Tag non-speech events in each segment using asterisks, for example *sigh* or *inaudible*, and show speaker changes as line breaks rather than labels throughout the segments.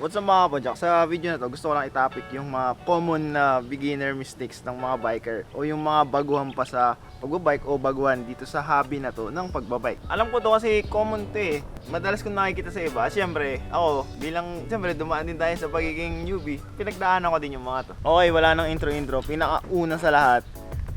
What's up mga Pajak? Sa video na to, gusto ko lang i-topic yung mga common na beginner mistakes ng mga biker o yung mga baguhan pa sa pagbabike o baguhan dito sa hobby na to ng pagbabike. Alam ko to kasi common to eh. Madalas kong nakikita sa iba. Siyempre, ako bilang, siyempre dumaan din tayo sa pagiging newbie. Pinagdaanan ko din yung mga to. Okay, wala nang intro-intro. Pinakauna sa lahat,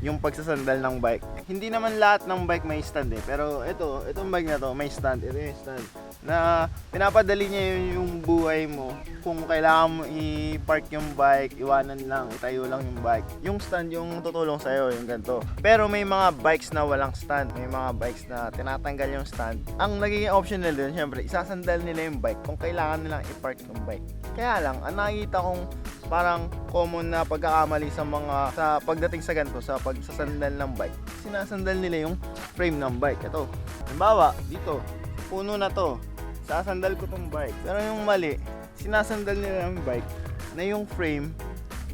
yung pagsasandal ng bike. Hindi naman lahat ng bike may stand eh. Pero ito, itong bike na to, may stand. Ito yung stand. Na pinapadali niya yung, buhay mo. Kung kailangan mo i-park yung bike, iwanan lang, itayo lang yung bike. Yung stand yung tutulong sa'yo, yung ganito. Pero may mga bikes na walang stand. May mga bikes na tinatanggal yung stand. Ang nagiging option nila dun, syempre, isasandal nila yung bike kung kailangan nilang i-park yung bike. Kaya lang, ang nakikita kong parang common na pagkakamali sa mga sa pagdating sa ganito sa pagsasandal ng bike. Sinasandal nila yung frame ng bike. Ito halimbawa dito puno na to. Sasandal ko tong bike. Pero yung mali sinasandal nila yung bike na yung frame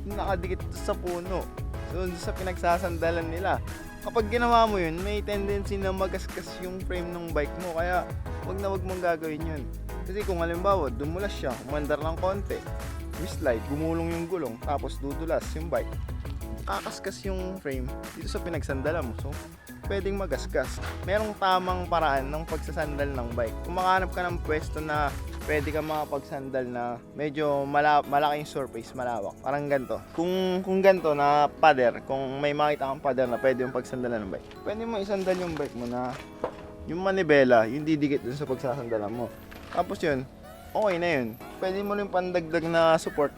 nakadikit sa puno. So sa pinagsasandalan nila. Kapag ginawa mo yun may tendency na magasgas yung frame ng bike mo. Kaya wag na wag mong gagawin yun. Kasi kung halimbawa dumulas siya umandar ng konti slide, gumulong yung gulong, tapos dudulas yung bike. Kakaskas yung frame dito sa pinagsandalan mo. So, pwedeng magasgas. Merong tamang paraan ng pagsasandal ng bike. Kung makahanap ka ng pwesto na pwede ka makapagsandal na medyo mala malaking surface, malawak. Parang ganito. Kung, kung ganito na pader, kung may makita kang pader na pwede yung pagsandalan ng bike, pwede mo isandal yung bike mo na yung manibela, yung didikit dun sa pagsasandalan mo. Tapos yun, okay na yun. Pwede mo rin pandagdag na support.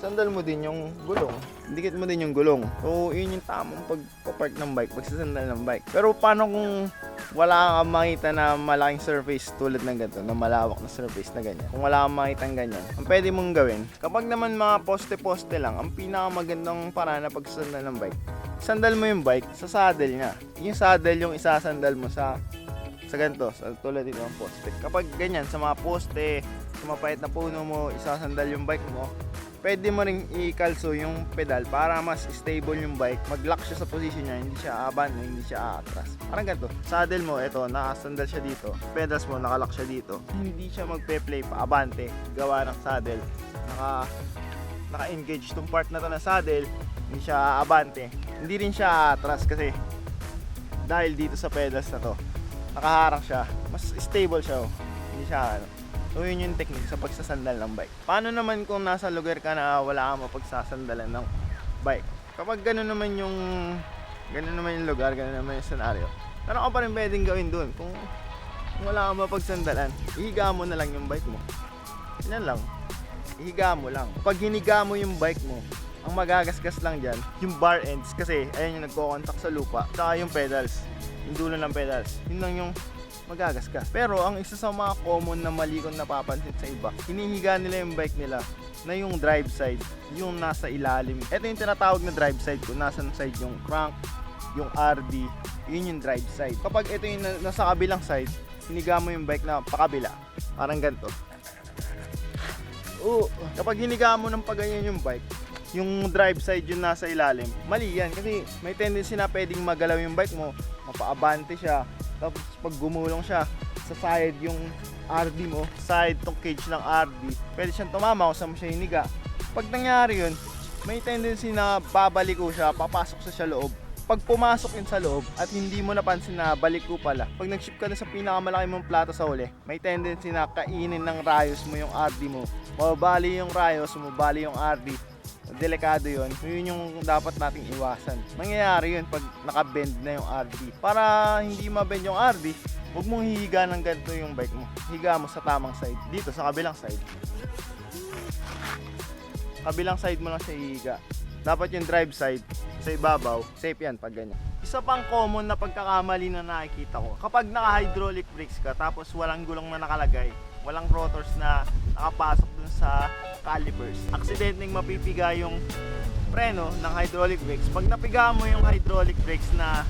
Sandal mo din yung gulong. Dikit mo din yung gulong. So, yun yung tamang pagpapark ng bike, pagsasandal ng bike. Pero paano kung wala kang makita na malaking surface tulad ng ganito, na malawak na surface na ganyan. Kung wala kang makita ng ganyan, ang pwede mong gawin, kapag naman mga poste-poste lang, ang pinakamagandang paraan na pagsasandal ng bike, sandal mo yung bike sa saddle niya. Yung saddle yung isasandal mo sa sa ganito, sa tulad dito ng poste. Kapag ganyan, sa mga poste, sa mga pahit na puno mo, isasandal yung bike mo, pwede mo ring ikalso yung pedal para mas stable yung bike. Mag-lock siya sa position niya, hindi siya aaban, hindi siya aatras. Parang ganito. Saddle mo, ito, nakasandal siya dito. Pedals mo, nakalock siya dito. Hindi siya magpe-play pa abante, gawa ng saddle. Naka, naka-engage tong part na to na saddle, hindi siya abante. Hindi rin siya aatras kasi dahil dito sa pedals na to nakaharang siya, mas stable siya. Oh. Hindi siya ano. So yun yung technique sa pagsasandal ng bike. Paano naman kung nasa lugar ka na wala kang mapagsasandalan ng bike? Kapag gano'n naman yung gano'n naman yung lugar, gano'n naman yung scenario. Meron ka pa rin pwedeng gawin doon. Kung, kung wala kang mapagsandalan, ihiga mo na lang yung bike mo. Yan lang. Ihiga mo lang. Pag hiniga mo yung bike mo, ang magagasgas lang dyan, yung bar ends kasi ayun yung nagko-contact sa lupa, saka yung pedals yung dulo ng pedals. Yun lang yung magagasgas. Pero ang isa sa mga common na mali kong napapansin sa iba, hinihiga nila yung bike nila na yung drive side, yung nasa ilalim. Ito yung tinatawag na drive side kung nasa side yung crank, yung RD, yun yung drive side. Kapag ito yung na- nasa kabilang side, hiniga mo yung bike na pakabila. Parang ganito. Oo, kapag hiniga mo ng paganyan yung bike, yung drive side yung nasa ilalim, mali yan kasi may tendency na pwedeng magalaw yung bike mo, mapaabante siya, tapos pag gumulong siya sa side yung RD mo, side tong cage ng RD, pwede siyang tumama kung saan mo siya hiniga. Pag nangyari yun, may tendency na babaliko siya, papasok sa siya loob. Pag pumasok yun sa loob at hindi mo napansin na balik ko pala, pag nag-ship ka na sa pinakamalaki mong plato sa uli, may tendency na kainin ng rayos mo yung RD mo. Mababali yung rayos, mababali yung RD, delikado yun. Yun yung dapat nating iwasan. Mangyayari yun pag nakabend na yung RD. Para hindi mabend yung RD, huwag mong hihiga ng ganito yung bike mo. Higa mo sa tamang side. Dito, sa kabilang side. Kabilang side mo lang siya hihiga. Dapat yung drive side, sa ibabaw, safe yan pag ganyan. Isa pang common na pagkakamali na nakikita ko, kapag naka-hydraulic brakes ka tapos walang gulong na nakalagay, walang rotors na nakapasok dun sa calipers, aksidenteng mapipiga yung preno ng hydraulic brakes. Pag napiga mo yung hydraulic brakes na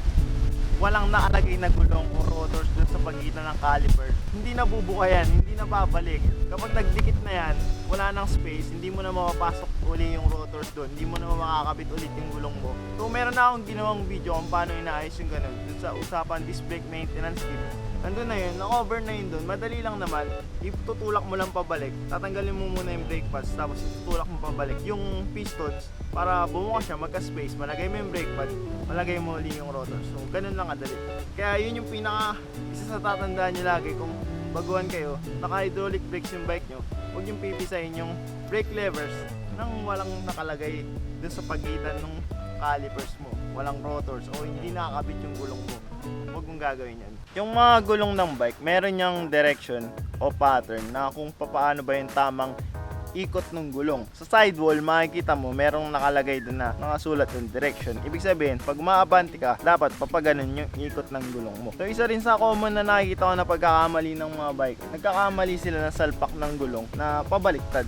walang nakalagay na gulong o rotors dun sa pagitan ng caliper, hindi na bubuka yan, hindi na babalik. Kapag nagdikit na yan, wala nang space, hindi mo na mapapasok uli yung rotors doon, hindi mo na makakabit ulit yung gulong mo. So meron na akong ginawang video kung paano inaayos yung ganun dun sa usapan disc brake maintenance kit. Nandun na yun, na-cover na yun dun, madali lang naman, itutulak mo lang pabalik, tatanggalin mo muna yung brake pads, tapos itutulak mo pabalik yung pistons, para bumuka siya, magka-space, malagay mo yung brake pad, malagay mo ulit yung rotor. So, ganun lang kadali. Kaya yun yung pinaka, isa sa tatandaan nyo lagi. Kung baguhan kayo, naka-hydraulic brakes yung bike nyo, huwag yung pipisahin yung brake levers nang walang nakalagay dun sa pagitan ng calipers mo, walang rotors o hindi nakakabit yung gulong mo. Huwag mong gagawin yan. Yung mga gulong ng bike, meron niyang direction o pattern na kung paano ba yung tamang ikot ng gulong. Sa sidewall, makikita mo, merong nakalagay doon na nakasulat yung direction. Ibig sabihin, pag maabanti ka, dapat papaganon yung ikot ng gulong mo. So, isa rin sa common na nakikita ko na pagkakamali ng mga bike. Nagkakamali sila na salpak ng gulong na pabaliktad.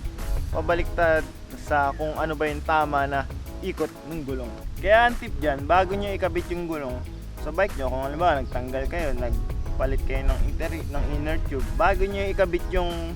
Pabaliktad sa kung ano ba yung tama na ikot ng gulong. Kaya ang tip dyan, bago nyo ikabit yung gulong sa bike nyo, kung halimbawa nagtanggal kayo, nagpalit kayo ng, inter, ng inner tube, bago nyo ikabit yung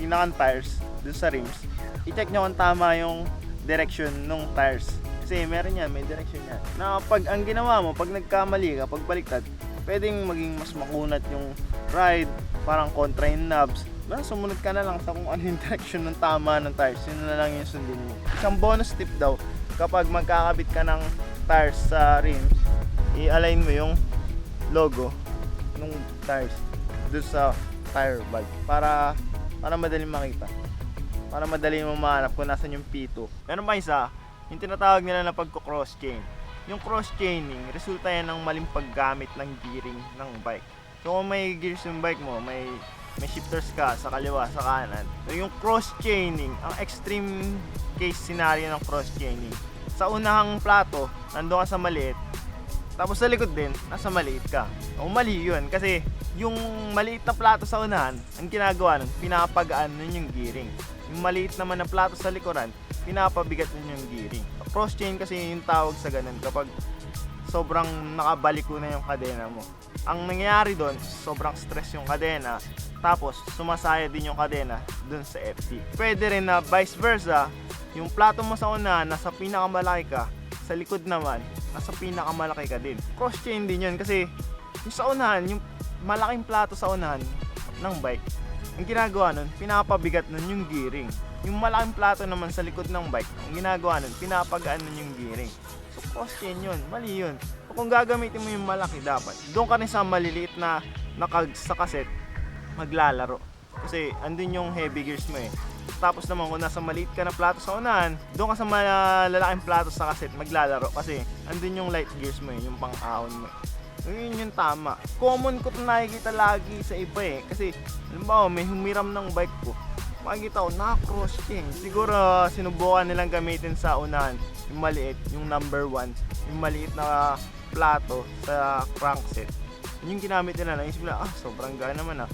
pinakang tires dun sa rims, i-check nyo kung tama yung direction ng tires. Kasi meron yan, may direction yan. Na pag ang ginawa mo, pag nagkamali ka, pag baliktad, pwedeng maging mas makunat yung ride, parang kontra yung knobs. Basta sumunod ka na lang sa kung ano yung *laughs* direction ng tama ng tires. Yun na lang yung sundin mo. Isang bonus tip daw, kapag magkakabit ka ng tires sa rims, i-align mo yung logo ng tires dun sa tire bag para para madaling makita. Para madali mo mahanap kung nasan yung P2. Meron pa isa, yung tinatawag nila na pagko-cross chain. Yung cross chaining, resulta yan ng maling paggamit ng gearing ng bike. So kung may gears yung bike mo, may may shifters ka sa kaliwa, sa kanan. So yung cross chaining, ang extreme case scenario ng cross chaining. Sa unahang plato, nandoon ka sa maliit, tapos sa likod din, nasa maliit ka. O mali yun, kasi yung maliit na plato sa unahan, ang ginagawa nun, pinapagaan nun yung gearing. Yung maliit naman na plato sa likuran, pinapabigat nun yung gearing. Cross chain kasi yung tawag sa ganun kapag sobrang nakabaliko na yung kadena mo. Ang nangyayari doon, sobrang stress yung kadena, tapos sumasaya din yung kadena doon sa FT. Pwede rin na vice versa, yung plato mo sa unahan, nasa pinakamalaki ka, sa likod naman, nasa pinakamalaki ka din. Cross chain din yun kasi yung sa unahan, yung malaking plato sa unahan ng bike, ang ginagawa nun, pinapabigat nun yung gearing. Yung malaking plato naman sa likod ng bike, ang ginagawa nun, pinapagaan nun yung gearing. So cross chain yun, mali yun. So, kung gagamitin mo yung malaki dapat, doon ka rin sa maliliit na nakag sa kaset, maglalaro. Kasi andun yung heavy gears mo eh. Tapos naman kung nasa maliit ka na plato sa unahan, doon ka sa malalaking plato sa kaset maglalaro kasi andun yung light gears mo eh, yung pang-ahon mo. So, yun yung tama. Common ko ito nakikita lagi sa iba eh. Kasi, halimbawa, may humiram ng bike ko. Makikita ko, naka-cross chain. Siguro, sinubukan nilang gamitin sa unahan. Yung maliit, yung number one. Yung maliit na plato sa crankset. Yun yung ginamit nila. Naisip nila, ah, sobrang gaan naman ah.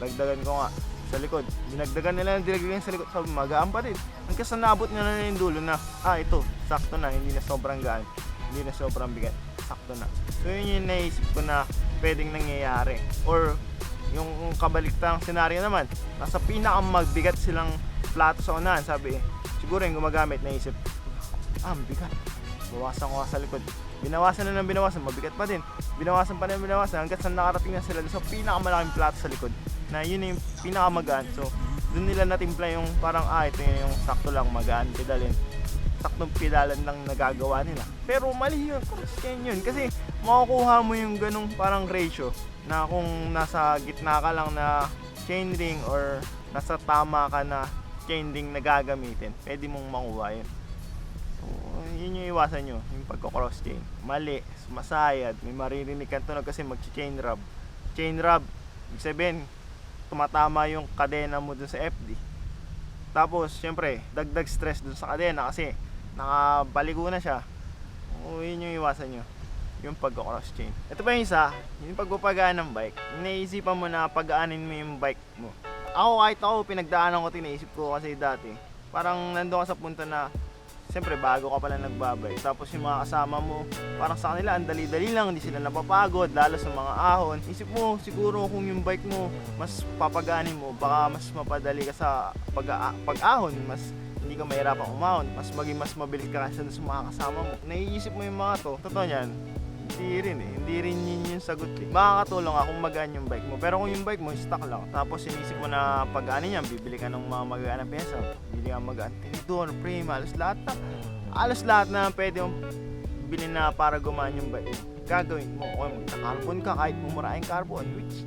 Dagdagan ko nga sa likod. Dinagdagan nila ng dinagdagan sa likod. Sabi, magaan pa din. Hanggang sa naabot nila na yung dulo na, ah, ito, sakto na. Hindi na sobrang gaan. Hindi na sobrang bigat. Sakto na. So, yun yung naisip ko na pwedeng nangyayari. Or, yung kabaliktang senaryo naman, nasa pinakamagbigat silang plato sa unahan. Sabi, siguro yung gumagamit, naisip, ah, mabigat. Bawasan ko sa likod. Binawasan na ng binawasan, mabigat pa din. Binawasan pa na binawasan hanggang sa nakarating na sila sa pinakamalaking plato sa likod. Na yun yung pinakamagaan. So, doon nila natimpla yung parang, ah, ito yung sakto lang magaan, pedalin. Saktong pedalan lang nagagawa nila. Pero mali yun, cross chain yun. Kasi makukuha mo yung ganong parang ratio na kung nasa gitna ka lang na chain ring or nasa tama ka na chain na gagamitin, pwede mong makuha yun. So, yun yung iwasan nyo, yung pagko-cross chain. Mali, masayad, may maririnig kang tunog kasi mag-chain rub. Chain rub, ibig sabihin, tumatama yung kadena mo dun sa FD. Tapos, syempre, dagdag stress dun sa kadena kasi nakabaligo na siya. O, yun yung iwasan nyo. Yung pagko-cross chain. Ito pa yung isa, yung pagpapagaan ng bike. Naisipan mo na pagaanin mo yung bike mo. Ako kahit ako, pinagdaanan ko, tinaisip ko kasi dati. Parang nandun ka sa punto na Siyempre, bago ka pala nagbabike. Tapos yung mga kasama mo, parang sa kanila, ang dali-dali lang, hindi sila napapagod, lalo sa mga ahon. Isip mo, siguro kung yung bike mo, mas papaganin mo, baka mas mapadali ka sa pag- pag-ahon, mas hindi ka mahirapang umahon, mas maging mas mabilis ka kasi sa mga kasama mo. Naiisip mo yung mga to, totoo yan, Hindi rin eh. Hindi rin yun yung sagot eh. Makakatulong ako kung magaan yung bike mo. Pero kung yung bike mo, stock lang. Tapos inisip mo na pag-ano niyan, bibili ka ng mga magaan na pyesa. Bibili ka magaan. Tinidor, frame, halos lahat na. Halos lahat na pwede mong bilhin na para gumaan yung bike. Gagawin mo. Kung magka-carbon ka, kahit mumurahin carbon, which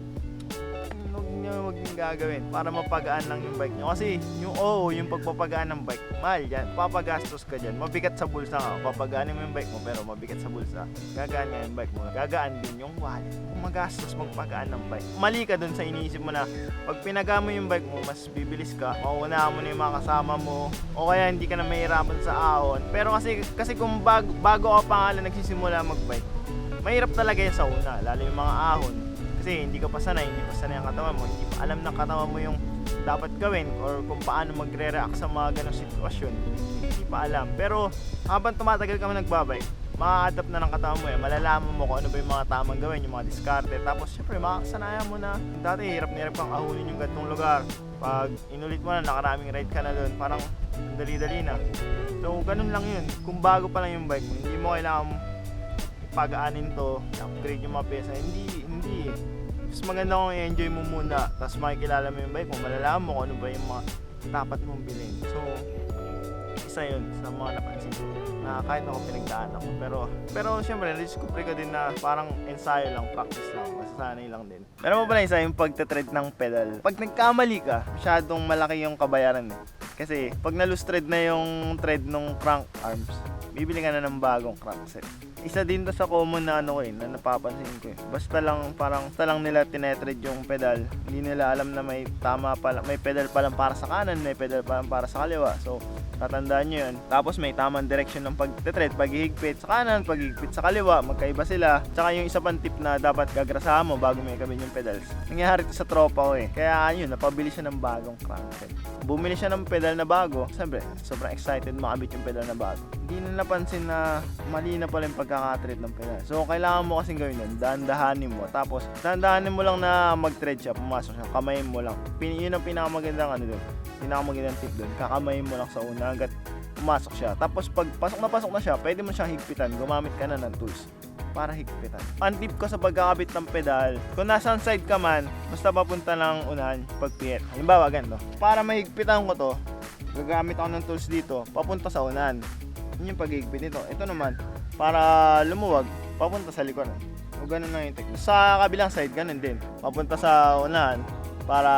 nyo nyo gagawin para mapagaan lang yung bike nyo. Kasi yung oo, yung pagpapagaan ng bike, mahal yan. Papagastos ka dyan. Mabigat sa bulsa nga. Papagaanin mo yung bike mo pero mabigat sa bulsa. Gagaan nga yung bike mo. Gagaan din yung wallet. Kung magastos magpagaan ng bike. Mali ka dun sa iniisip mo na pag pinaga mo yung bike mo, mas bibilis ka. Mauunahan mo na yung mga kasama mo. O kaya hindi ka na mahirapan sa ahon. Pero kasi, kasi kung bago, bago ka pa nga nagsisimula magbike, mahirap talaga yan sa una. Lalo yung mga ahon. Kasi hindi ka pa sanay, hindi pa sanay ang katawan mo, hindi pa alam ng katawan mo yung dapat gawin or kung paano magre-react sa mga ganong sitwasyon. Hindi pa alam. Pero habang tumatagal ka man nagbabike, ma-adapt na ng katawan mo yan. Malalaman mo kung ano ba yung mga tamang gawin, yung mga diskarte. Tapos syempre makakasanayan mo na dati hirap na hirap kang ahunin yung gantong lugar. Pag inulit mo na, nakaraming ride ka na doon, parang dali-dali na. So ganun lang yun. Kung bago pa lang yung bike mo, hindi mo kailangan pag-aanin to, upgrade yung mga pyesa. Hindi, eh. Mas maganda kung i-enjoy mo muna, tapos makikilala mo yung bike mo, malalaman mo kung ano ba yung mga dapat mong bilhin. So, isa yun sa mga napansin ko na kahit ako pinagdaan ako. Pero, pero syempre, discover ko din na parang ensayo lang, practice lang, masasanay lang din. Pero mo pala isa yung pagtatread ng pedal. Pag nagkamali ka, masyadong malaki yung kabayaran eh. Kasi pag na-loose thread na yung thread ng crank arms, bibili ka na ng bagong crankset. Isa din to sa common na ano ko eh, na napapansin ko eh. Basta lang parang basta lang nila tinetread yung pedal. Hindi nila alam na may tama pala, may pedal pa lang para sa kanan, may pedal pa lang para sa kaliwa. So, tatandaan nyo yun. Tapos may tamang direction ng pagtetread, paghihigpit sa kanan, paghihigpit sa kaliwa, magkaiba sila. Tsaka yung isa pang tip na dapat gagrasahan mo bago may kabin yung pedals. Nangyari to sa tropa ko eh. Kaya yun, napabili siya ng bagong crankset. Bumili siya ng pedal na bago. Siyempre, sobrang excited makabit yung pedal na bago. Hindi na napansin na mali na pala yung pagkakatread ng pedal. So, kailangan mo kasing gawin yun. Dahan-dahanin mo. Tapos, dahan-dahanin mo lang na mag-thread siya, pumasok siya. Kamayin mo lang. Pin yun ang pinakamagandang ano doon. Pinakamagandang tip doon. Kakamayin mo lang sa una hanggat pumasok siya. Tapos, pag pasok na pasok na siya, pwede mo siyang higpitan. Gumamit ka na ng tools para higpitan. Ang tip ko sa pagkakabit ng pedal, kung nasa side ka man, basta papunta ng unahan, pagpihit. Halimbawa, ganito. Para mahigpitan ko to, gagamit ako ng tools dito, papunta sa unahan. Yun yung paghigpit nito. Ito naman, para lumuwag, papunta sa likuran. O ganun lang yung technique. Sa kabilang side, ganun din. Papunta sa unahan, para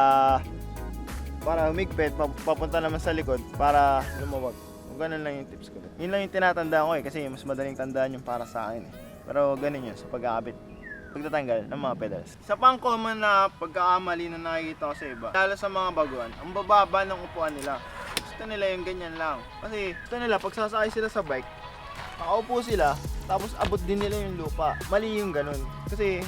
para humigpit, pap- papunta naman sa likod, para lumuwag. O ganun lang yung tips ko. Yun lang yung tinatandaan ko eh, kasi mas madaling tandaan yung para sa akin eh. Pero ganun yun, sa pagkakabit pagtatanggal ng mga pedals. Sa pang common na pagkakamali na nakikita ko sa iba, lalo sa mga baguhan, ang bababa ng upuan nila. Gusto nila yung ganyan lang. Kasi gusto nila, pag sasakay sila sa bike, nakaupo sila, tapos abot din nila yung lupa. Mali yung ganun. Kasi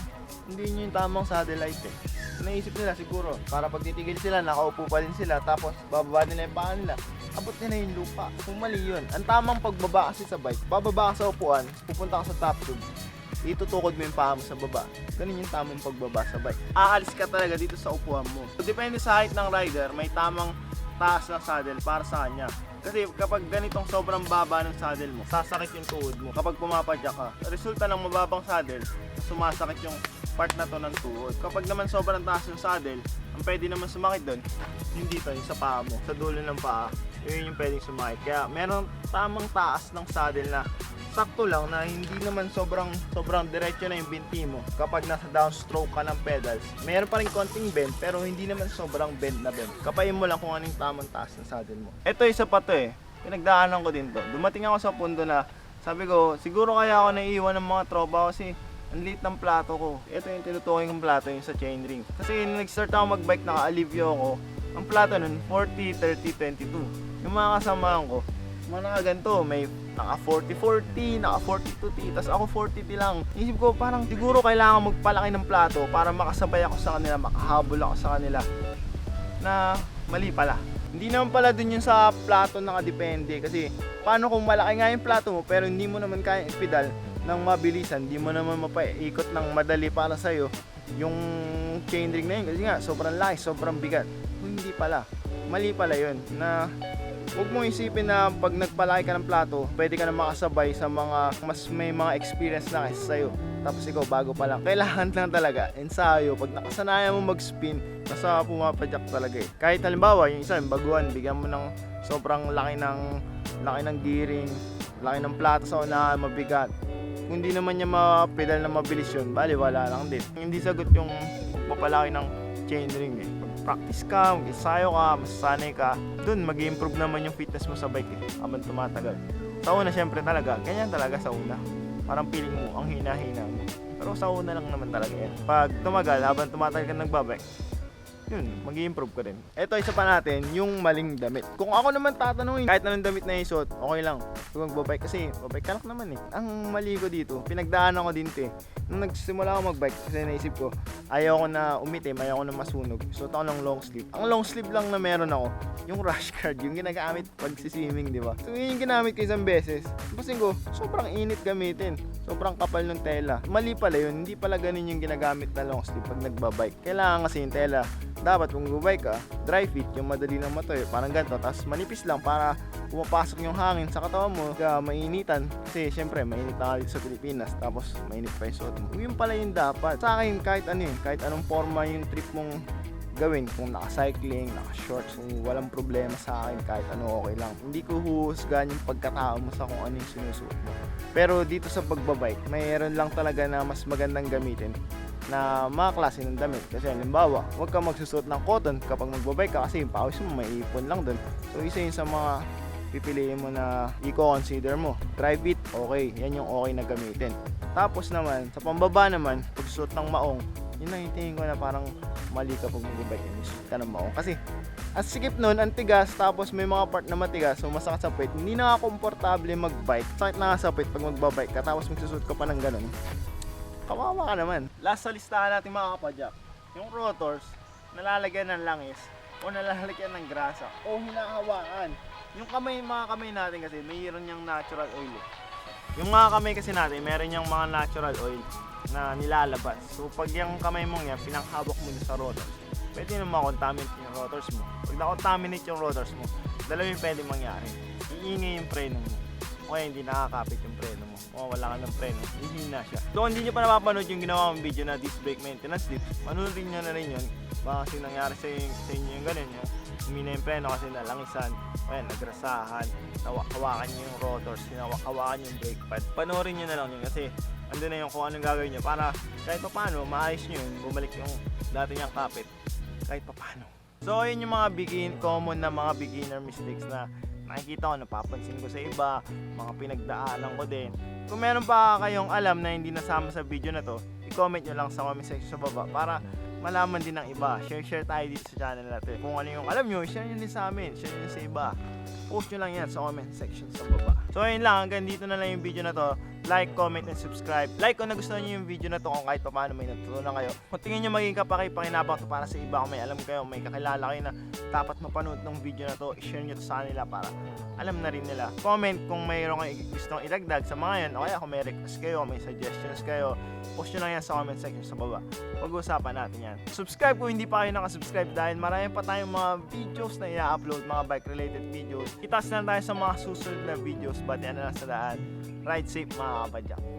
hindi yun yung tamang satellite eh. Naisip nila siguro, para pag titigil sila, nakaupo pa din sila, tapos bababa nila yung paa nila, abot nila yung lupa. Kung mali yun. Ang tamang pagbaba kasi sa bike, bababa ka sa upuan, pupunta ka sa top tube, itutukod mo yung paa mo sa baba. Ganun yung tamang pagbaba sa bike. Aalis ka talaga dito sa upuan mo. So, depende sa height ng rider, may tamang taas ng saddle para sa kanya. Kasi kapag ganitong sobrang baba ng saddle mo, sasakit yung tuhod mo kapag pumapadyak ka. Resulta ng mababang saddle, sumasakit yung part na to ng tuhod. Kapag naman sobrang taas yung saddle, ang pwede naman sumakit doon, yung dito, yung sa paa mo, sa dulo ng paa, yun yung pwedeng sumakit. Kaya meron tamang taas ng saddle na sakto lang na hindi naman sobrang sobrang diretso na yung binti mo kapag nasa downstroke ka ng pedals. Meron pa rin konting bend pero hindi naman sobrang bend na bend. Kapayin mo lang kung anong tamang taas ng saddle mo. Ito isa pa to eh. Pinagdaanan ko din to. Dumating ako sa punto na sabi ko, siguro kaya ako naiiwan ng mga tropa kasi ang liit ng plato ko. Ito yung tinutukoy kong plato yung sa chainring. Kasi nung nag-start ako magbike, naka-alivio ako. Ang plato nun, 40, 30, 22. Yung mga kasamahan ko, mga nakaganto, may naka 40-40, naka 42T, tapos ako 40T lang. Isip ko parang siguro kailangan magpalaki ng plato para makasabay ako sa kanila, makahabol ako sa kanila. Na mali pala. Hindi naman pala dun yung sa plato nakadepende kasi paano kung malaki nga yung plato mo pero hindi mo naman kaya ipedal ng mabilisan, hindi mo naman mapaikot ng madali para sa'yo yung chainring na yun kasi nga sobrang laki, sobrang bigat. Hindi pala, mali pala yun na huwag mong isipin na pag nagpalaki ka ng plato, pwede ka na makasabay sa mga mas may mga experience na kaysa sa'yo. Tapos ikaw bago pa lang. *laughs* Kailangan lang talaga ensayo. Pag nakasanayan mo mag-spin, basta pumapadyak talaga eh. Kahit halimbawa, yung isa, yung baguhan, bigyan mo ng sobrang laki ng laki ng gearing, laki ng plato sa unahan, mabigat. Kung di naman niya mapedal na mabilis yun, bali wala lang din. Hindi sagot yung pagpapalaki ng chainring eh. Pag practice ka, mag-ensayo ka, masasanay ka, dun mag improve naman yung fitness mo sa bike eh, habang tumatagal. Sa una, syempre talaga, ganyan talaga sa una. Parang feeling mo, ang hina-hina mo. Pero sa una lang naman talaga yan. Pag tumagal, habang tumatagal ka nagbabike, yun, mag improve ka rin. Ito, isa pa natin, yung maling damit. Kung ako naman tatanungin, kahit anong damit na isuot, okay lang. Kung magbabike, kasi babike ka lang naman eh. Ang mali ko dito, pinagdaanan ko din to eh. Nung nagsimula ako magbike, kasi naisip ko, ayaw ko na umitim, ayaw ko na masunog. Suot ako ng long sleeve. Ang long sleeve lang na meron ako, yung rush guard, yung ginagamit pag swimming, di ba? So yun yung ginamit ko isang beses. Tapos ko, sobrang init gamitin. Sobrang kapal ng tela. Mali pala yun, hindi pala ganun yung ginagamit na long sleeve pag nagbabike. Kailangan kasi yung tela, dapat kung magbabike ka, dry fit, yung madali na matoy, parang ganito. Tapos manipis lang para pumapasok yung hangin sa katawan mo, kaya mainitan. Kasi syempre, mainit na sa Pilipinas, tapos mainit pa yung suot mo. Yun pala yung dapat. Sa akin, kahit ano yun, kahit anong forma yung trip mong gawin kung naka-cycling, naka-shorts, kung walang problema sa akin kahit ano okay lang. Hindi ko huhusgan yung pagkatao mo sa kung ano yung sinusuot mo. Pero dito sa pagbabike, mayroon lang talaga na mas magandang gamitin na mga klase ng damit. Kasi halimbawa, huwag ka magsusuot ng cotton kapag magbabike ka kasi yung pawis mo may ipon lang doon. So isa yun sa mga pipiliin mo na i-consider mo. Dry fit, okay. Yan yung okay na gamitin. Tapos naman, sa pambaba naman, pagsuot ng maong, yun lang yung tingin ko na parang mali ka pag magbabike yan. Suot ka ng maong. Kasi, ang sikip nun, ang tigas, tapos may mga part na matigas, so masakit sa puwet. Hindi na komportable magbike. Sakit na sa puwet pag magbabike ka, tapos magsusuot ka pa ng ganun. Kawawa ka naman. Last sa listahan natin mga kapadyak, yung rotors, nalalagyan ng langis, o nalalagyan ng grasa, o hinahawakan. Yung kamay, mga kamay natin kasi, mayroon niyang natural oil eh. Yung mga kamay kasi natin, meron niyang mga natural oil na nilalabas. So pag yung kamay mong yan, pinanghawak mo sa rotors, pwede na makontaminate yung rotors mo. Pag na-contaminate yung rotors mo, dalawa yung pwede mangyari. Iingay yung preno mo. O kaya hindi nakakapit yung preno mo. O wala ka ng preno, hihina siya. So hindi nyo pa napapanood yung ginawa kong video na disc brake maintenance tips, panoorin nyo na rin yun. Baka kasi nangyari sa, sa inyo yung ganun yung humina yung preno kasi nalangisan, o yan, nagrasahan, hawakan nyo yung rotors, hawakan yung brake pad. Panoorin nyo na lang yun kasi andun na yung kung anong gagawin nyo para kahit pa paano, maayos nyo yun, bumalik yung dati niyang kapit kahit pa paano. So, yun yung mga begin, common na mga beginner mistakes na nakikita ko, napapansin ko sa iba, mga pinagdaanan ko din. Kung meron pa kayong alam na hindi nasama sa video na to, i-comment nyo lang sa comment section sa baba para malaman din ng iba. Share-share tayo dito sa channel natin. Kung ano yung alam nyo, share nyo din sa amin. Share nyo sa iba. Post nyo lang yan sa comment section sa baba. So ayun lang, hanggang dito na lang yung video na to. Like, comment, and subscribe. Like kung nagustuhan nyo yung video na to kung kahit pa paano may natutunan kayo. Kung tingin nyo maging kapaki-pakinabang to para sa iba kung may alam kayo, may kakilala kayo na dapat mapanood ng video na to, i-share nyo to sa kanila para alam na rin nila. Comment kung mayroon kayo gustong idagdag sa mga yan o kaya kung may request kayo, may suggestions kayo, post nyo lang yan sa comment section sa baba. Pag-uusapan natin yan. Subscribe kung hindi pa kayo nakasubscribe dahil marami pa tayong mga videos na i-upload, mga bike related videos. Itas na tayo sa mga susunod na videos, but yan na sa daan. Ride safe mga kapadyak.